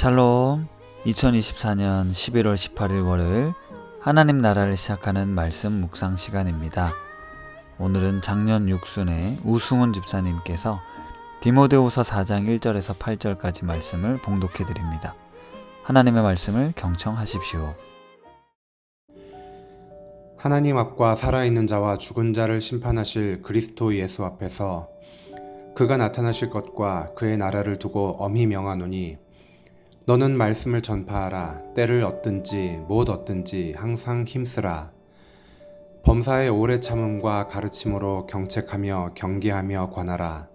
샬롬 2024년 11월 18일 월요일 하나님 나라를 시작하는 말씀 묵상 시간입니다. 오늘은 작년 육순의 우승훈 집사님께서 디모데후서 4장 1절에서 8절까지 말씀을 봉독해 드립니다. 하나님의 말씀을 경청하십시오. 하나님 앞과 살아있는 자와 죽은 자를 심판하실 그리스도 예수 앞에서 그가 나타나실 것과 그의 나라를 두고 엄히 명하노니 너는 말씀을 전파하라. 때를 얻든지 못 얻든지 항상 힘쓰라. 범사의 오래 참음과 가르침으로 경책하며 경계하며 관하라.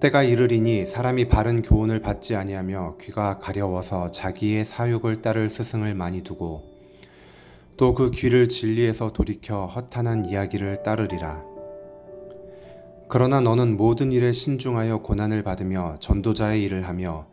때가 이르리니 사람이 바른 교훈을 받지 아니하며 귀가 가려워서 자기의 사욕을 따를 스승을 많이 두고 또 그 귀를 진리에서 돌이켜 허탄한 이야기를 따르리라. 그러나 너는 모든 일에 신중하여 고난을 받으며 전도자의 일을 하며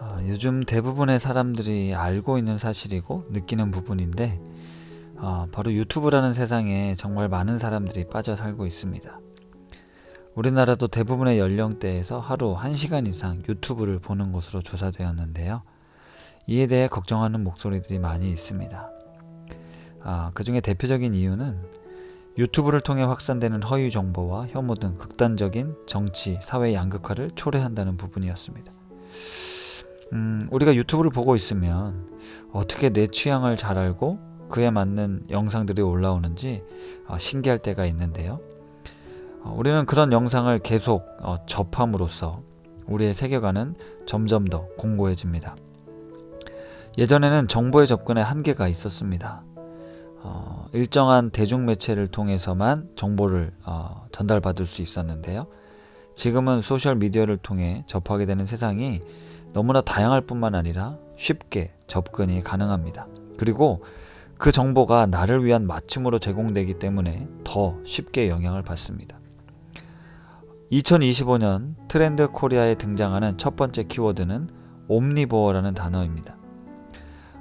아, 요즘 대부분의 사람들이 알고 있는 사실이고 느끼는 부분인데 아, 바로 유튜브라는 세상에 정말 많은 사람들이 빠져 살고 있습니다. 우리나라도 대부분의 연령대에서 하루 1시간 이상 유튜브를 보는 것으로 조사되었는데요. 이에 대해 걱정하는 목소리들이 많이 있습니다. 아, 그 중에 대표적인 이유는 유튜브를 통해 확산되는 허위 정보와 혐오 등 극단적인 정치, 사회 양극화를 초래한다는 부분이었습니다. 음, 우리가 유튜브를 보고 있으면 어떻게 내 취향을 잘 알고 그에 맞는 영상들이 올라오는지 어, 신기할 때가 있는데요. 어, 우리는 그런 영상을 계속 어, 접함으로써 우리의 세계관은 점점 더 공고해집니다. 예전에는 정보의 접근에 한계가 있었습니다. 어, 일정한 대중매체를 통해서만 정보를 어, 전달받을 수 있었는데요. 지금은 소셜미디어를 통해 접하게 되는 세상이 너무나 다양할 뿐만 아니라 쉽게 접근이 가능합니다. 그리고 그 정보가 나를 위한 맞춤으로 제공되기 때문에 더 쉽게 영향을 받습니다. 2025년 트렌드 코리아에 등장하는 첫 번째 키워드는 옴니보어라는 단어입니다.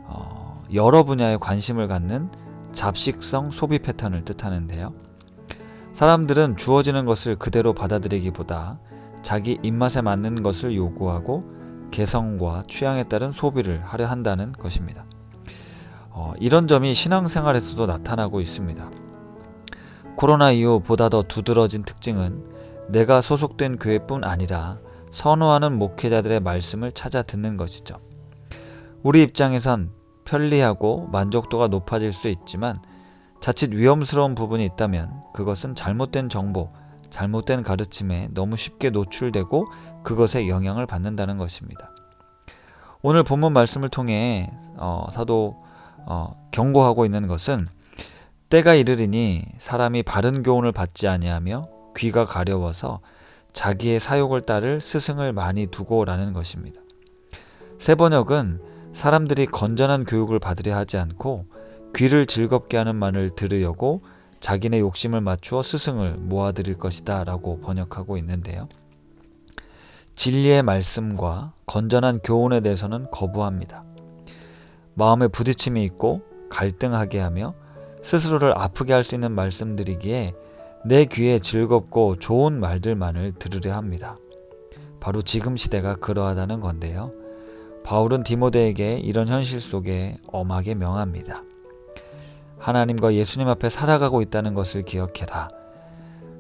어, 여러 분야에 관심을 갖는 잡식성 소비 패턴을 뜻하는데요. 사람들은 주어지는 것을 그대로 받아들이기보다 자기 입맛에 맞는 것을 요구하고 개성과 취향에 따른 소비를 하려 한다는 것입니다. 어, 이런 점이 신앙생활에서도 나타나고 있습니다. 코로나 이후 보다 더 두드러진 특징은 내가 소속된 교회뿐 아니라 선호하는 목회자들의 말씀을 찾아 듣는 것이죠. 우리 입장에선 편리하고 만족도가 높아질 수 있지만 자칫 위험스러운 부분이 있다면 그것은 잘못된 정보, 잘못된 가르침에 너무 쉽게 노출되고 그것에 영향을 받는다는 것입니다. 오늘 본문 말씀을 통해 어, 사도 어, 경고하고 있는 것은 때가 이르리니 사람이 바른 교훈을 받지 아니하며 귀가 가려워서 자기의 사욕을 따를 스승을 많이 두고라는 것입니다. 세 번역은 사람들이 건전한 교육을 받으려 하지 않고 귀를 즐겁게 하는 말을 들으려고 자기네 욕심을 맞추어 스승을 모아들일 것이다 라고 번역하고 있는데요. 진리의 말씀과 건전한 교훈에 대해서는 거부합니다. 마음에 부딪힘이 있고 갈등하게 하며 스스로를 아프게 할 수 있는 말씀들이기에 내 귀에 즐겁고 좋은 말들만을 들으려 합니다. 바로 지금 시대가 그러하다는 건데요. 바울은 디모데에게 이런 현실 속에 엄하게 명합니다. 하나님과 예수님 앞에 살아가고 있다는 것을 기억해라.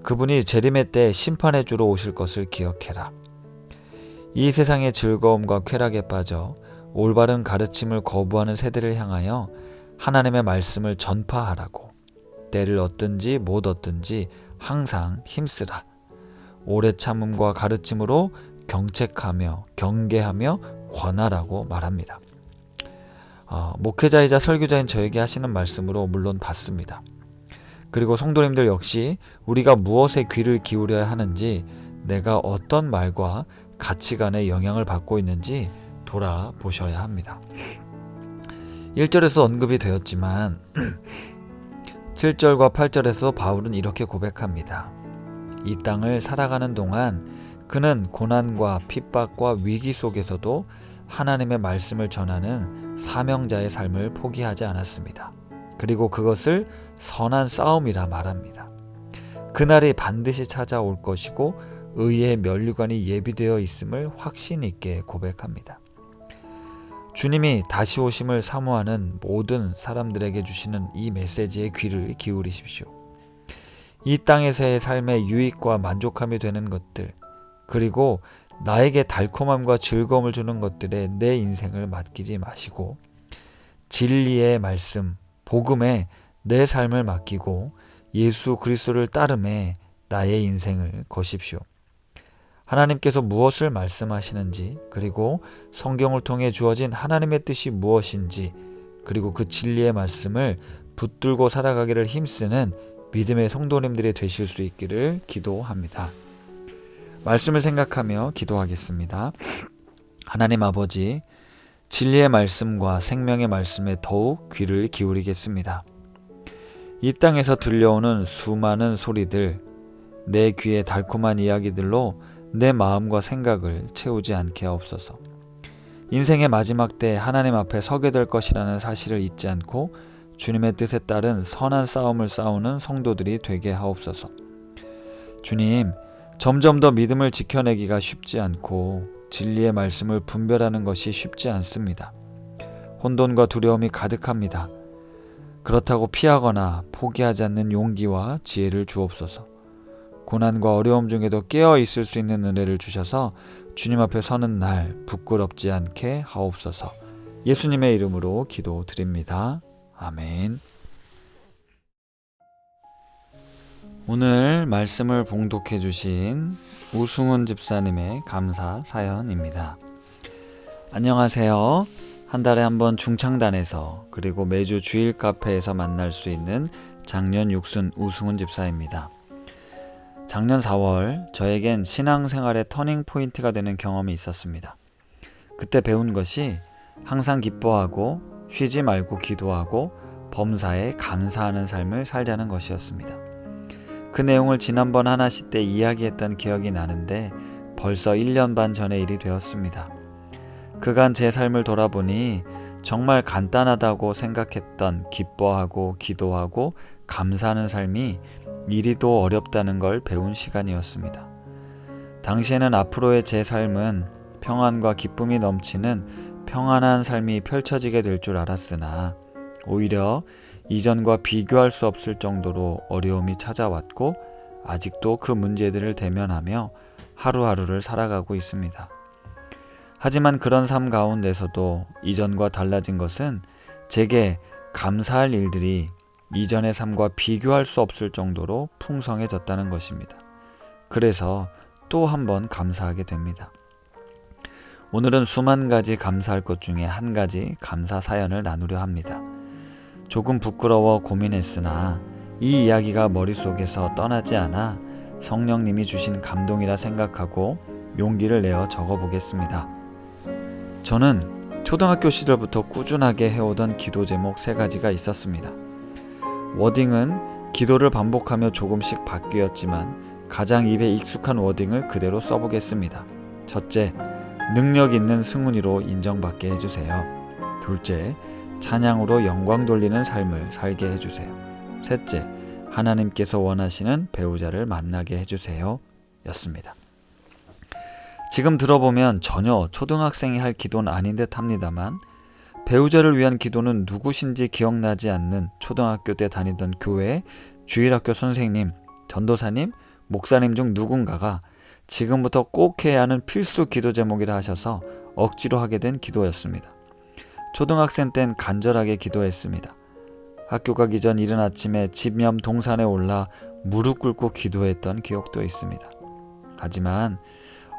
그분이 재림의 때 심판해 주러 오실 것을 기억해라. 이 세상의 즐거움과 쾌락에 빠져 올바른 가르침을 거부하는 세대를 향하여 하나님의 말씀을 전파하라고 때를 얻든지 못 얻든지 항상 힘쓰라. 오래 참음과 가르침으로 경책하며 경계하며 권하라고 말합니다. 어, 목회자이자 설교자인 저에게 하시는 말씀으로 물론 받습니다. 그리고 성도님들 역시 우리가 무엇에 귀를 기울여야 하는지 내가 어떤 말과 가치관에 영향을 받고 있는지 돌아보셔야 합니다. 1절에서 언급이 되었지만 7절과 8절에서 바울은 이렇게 고백합니다. 이 땅을 살아가는 동안 그는 고난과 핍박과 위기 속에서도 하나님의 말씀을 전하는 사명자의 삶을 포기하지 않았습니다. 그리고 그것을 선한 싸움이라 말합니다. 그날이 반드시 찾아올 것이고 의의 면류관이 예비되어 있음을 확신 있게 고백합니다. 주님이 다시 오심을 사모하는 모든 사람들에게 주시는 이 메시지에 귀를 기울이십시오. 이 땅에서의 삶의 유익과 만족함이 되는 것들, 그리고 나에게 달콤함과 즐거움을 주는 것들에 내 인생을 맡기지 마시고, 진리의 말씀, 복음에 내 삶을 맡기고 예수 그리스도를 따름에 나의 인생을 거십시오. 하나님께서 무엇을 말씀하시는지, 그리고 성경을 통해 주어진 하나님의 뜻이 무엇인지, 그리고 그 진리의 말씀을 붙들고 살아가기를 힘쓰는 믿음의 성도님들이 되실 수 있기를 기도합니다. 말씀을 생각하며 기도하겠습니다. 하나님 아버지, 진리의 말씀과 생명의 말씀에 더욱 귀를 기울이겠습니다. 이 땅에서 들려오는 수많은 소리들, 내 귀에 달콤한 이야기들로 내 마음과 생각을 채우지 않게 하옵소서. 인생의 마지막 때 하나님 앞에 서게 될 것이라는 사실을 잊지 않고 주님의 뜻에 따른 선한 싸움을 싸우는 성도들이 되게 하옵소서. 주님, 점점 더 믿음을 지켜내기가 쉽지 않고 진리의 말씀을 분별하는 것이 쉽지 않습니다. 혼돈과 두려움이 가득합니다. 그렇다고 피하거나 포기하지 않는 용기와 지혜를 주옵소서. 고난과 어려움 중에도 깨어 있을 수 있는 은혜를 주셔서 주님 앞에 서는 날 부끄럽지 않게 하옵소서. 예수님의 이름으로 기도드립니다. 아멘. 오늘 말씀을 봉독해 주신 우승훈 집사님의 감사 사연입니다. 안녕하세요. 한 달에 한 번 중창단에서 그리고 매주 주일 카페에서 만날 수 있는 작년 육순 우승훈 집사입니다. 작년 4월 저에겐 신앙생활의 터닝 포인트가 되는 경험이 있었습니다. 그때 배운 것이 항상 기뻐하고 쉬지 말고 기도하고 범사에 감사하는 삶을 살자는 것이었습니다. 그 내용을 지난번 하나씩 때 이야기했던 기억이 나는데 벌써 1년 반 전의 일이 되었습니다. 그간 제 삶을 돌아보니 정말 간단하다고 생각했던 기뻐하고 기도하고 감사하는 삶이 이리도 어렵다는 걸 배운 시간이었습니다. 당시에는 앞으로의 제 삶은 평안과 기쁨이 넘치는 평안한 삶이 펼쳐지게 될 줄 알았으나 오히려 이전과 비교할 수 없을 정도로 어려움이 찾아왔고 아직도 그 문제들을 대면하며 하루하루를 살아가고 있습니다. 하지만 그런 삶 가운데서도 이전과 달라진 것은 제게 감사할 일들이 이전의 삶과 비교할 수 없을 정도로 풍성해졌다는 것입니다. 그래서 또 한 번 감사하게 됩니다. 오늘은 수만 가지 감사할 것 중에 한 가지 감사 사연을 나누려 합니다. 조금 부끄러워 고민했으나 이 이야기가 머릿속에서 떠나지 않아 성령님이 주신 감동이라 생각하고 용기를 내어 적어보겠습니다. 저는 초등학교 시절부터 꾸준하게 해오던 기도 제목 세 가지가 있었습니다. 워딩은 기도를 반복하며 조금씩 바뀌었지만 가장 입에 익숙한 워딩을 그대로 써보겠습니다. 첫째, 능력 있는 승훈이로 인정받게 해주세요. 둘째, 찬양으로 영광 돌리는 삶을 살게 해주세요. 셋째, 하나님께서 원하시는 배우자를 만나게 해주세요. 였습니다. 지금 들어보면 전혀 초등학생이 할 기도는 아닌 듯 합니다만, 배우자를 위한 기도는 누구신지 기억나지 않는 초등학교 때 다니던 교회 주일학교 선생님, 전도사님, 목사님 중 누군가가 지금부터 꼭 해야 하는 필수 기도 제목이라 하셔서 억지로 하게 된 기도였습니다. 초등학생 땐 간절하게 기도했습니다. 학교 가기 전 이른 아침에 집 옆 동산에 올라 무릎 꿇고 기도했던 기억도 있습니다. 하지만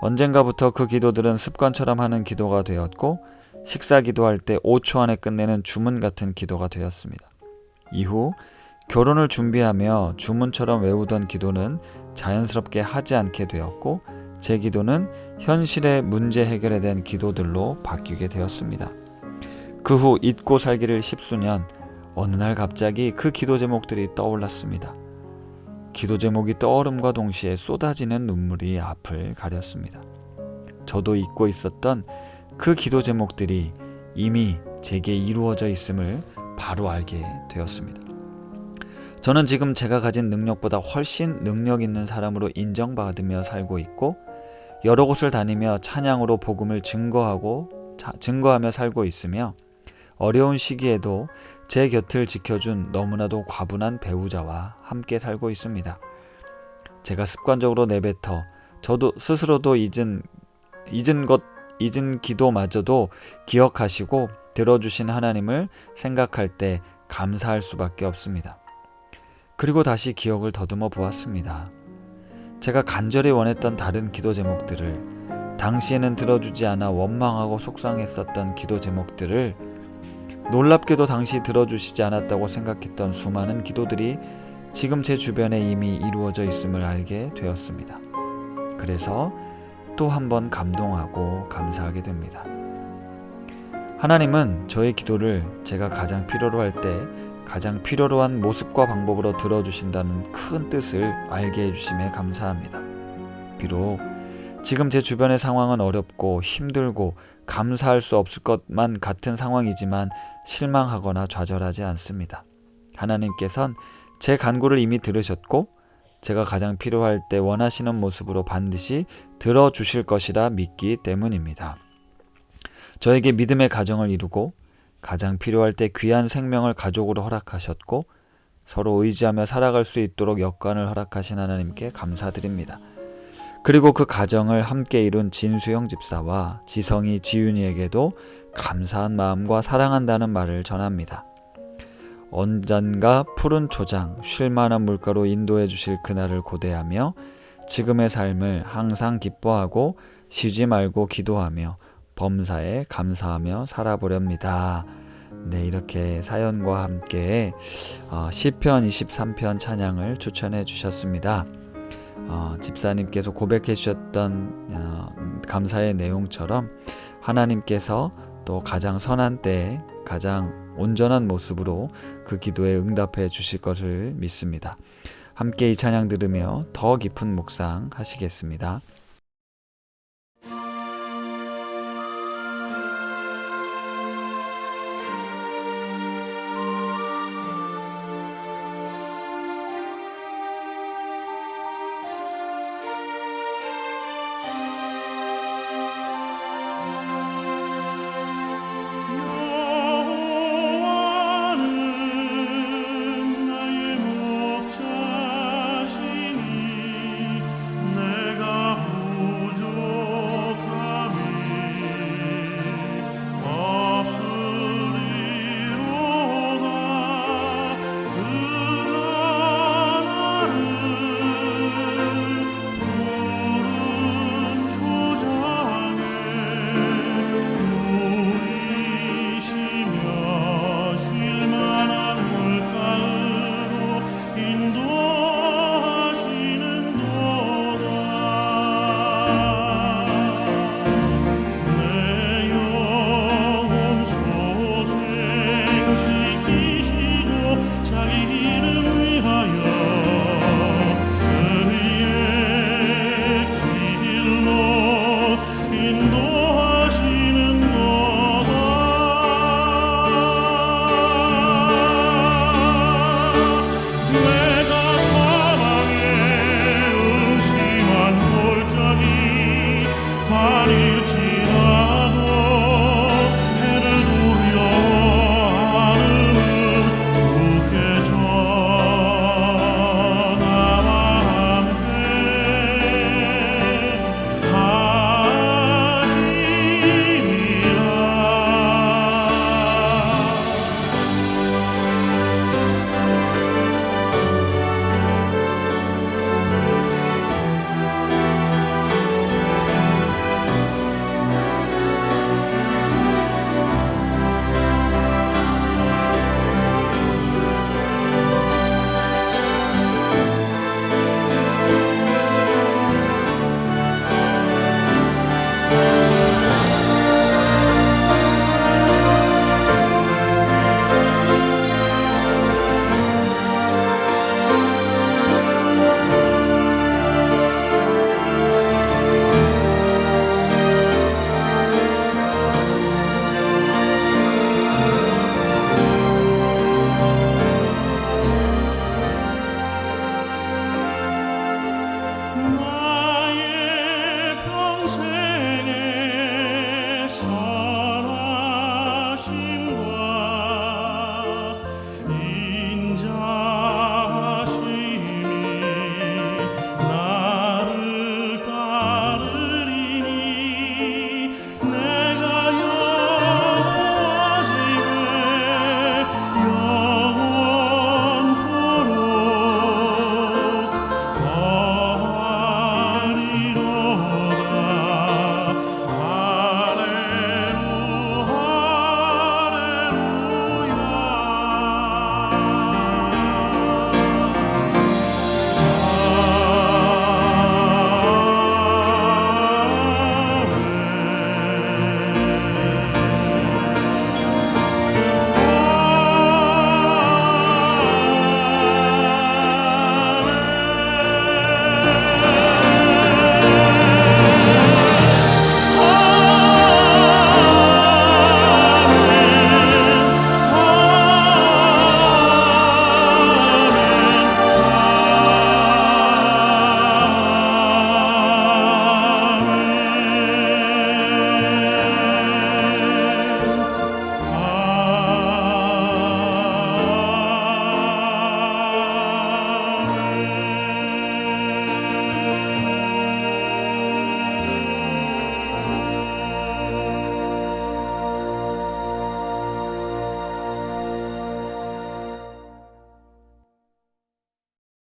언젠가부터 그 기도들은 습관처럼 하는 기도가 되었고 식사 기도할 때 5초 안에 끝내는 주문 같은 기도가 되었습니다. 이후 결혼을 준비하며 주문처럼 외우던 기도는 자연스럽게 하지 않게 되었고 제 기도는 현실의 문제 해결에 대한 기도들로 바뀌게 되었습니다. 그 후 잊고 살기를 십수년 어느 날 갑자기 그 기도 제목들이 떠올랐습니다. 기도 제목이 떠오름과 동시에 쏟아지는 눈물이 앞을 가렸습니다. 저도 잊고 있었던 그 기도 제목들이 이미 제게 이루어져 있음을 바로 알게 되었습니다. 저는 지금 제가 가진 능력보다 훨씬 능력 있는 사람으로 인정받으며 살고 있고 여러 곳을 다니며 찬양으로 복음을 증거하고 자- 증거하며 살고 있으며 어려운 시기에도 제 곁을 지켜준 너무나도 과분한 배우자와 함께 살고 있습니다. 제가 습관적으로 내뱉어 저도 스스로도 잊은 잊은 것 잊은 기도마저도 기억하시고 들어주신 하나님을 생각할 때 감사할 수밖에 없습니다. 그리고 다시 기억을 더듬어 보았습니다. 제가 간절히 원했던 다른 기도 제목들을 당시에는 들어주지 않아 원망하고 속상했었던 기도 제목들을 놀랍게도 당시 들어주시지 않았다고 생각했던 수많은 기도들이 지금 제 주변에 이미 이루어져 있음을 알게 되었습니다. 그래서 또 한 번 감동하고 감사하게 됩니다. 하나님은 저의 기도를 제가 가장 필요로 할 때 가장 필요로 한 모습과 방법으로 들어주신다는 큰 뜻을 알게 해주심에 감사합니다. 비록 지금 제 주변의 상황은 어렵고 힘들고 감사할 수 없을 것만 같은 상황이지만 실망하거나 좌절하지 않습니다. 하나님께선 제 간구를 이미 들으셨고 제가 가장 필요할 때 원하시는 모습으로 반드시 들어주실 것이라 믿기 때문입니다. 저에게 믿음의 가정을 이루고 가장 필요할 때 귀한 생명을 가족으로 허락하셨고 서로 의지하며 살아갈 수 있도록 여건을 허락하신 하나님께 감사드립니다. 그리고 그 가정을 함께 이룬 진수영 집사와 지성이 지윤이에게도 감사한 마음과 사랑한다는 말을 전합니다. 언젠가 푸른 초장, 쉴만한 물가로 인도해 주실 그날을 고대하며 지금의 삶을 항상 기뻐하고 쉬지 말고 기도하며 범사에 감사하며 살아보렵니다. 네, 이렇게 사연과 함께 어, 시편 23편 찬양을 추천해 주셨습니다. 어, 집사님께서 고백해 주셨던 어, 감사의 내용처럼 하나님께서 또 가장 선한 때에 가장 온전한 모습으로 그 기도에 응답해 주실 것을 믿습니다. 함께 이 찬양 들으며 더 깊은 묵상 하시겠습니다.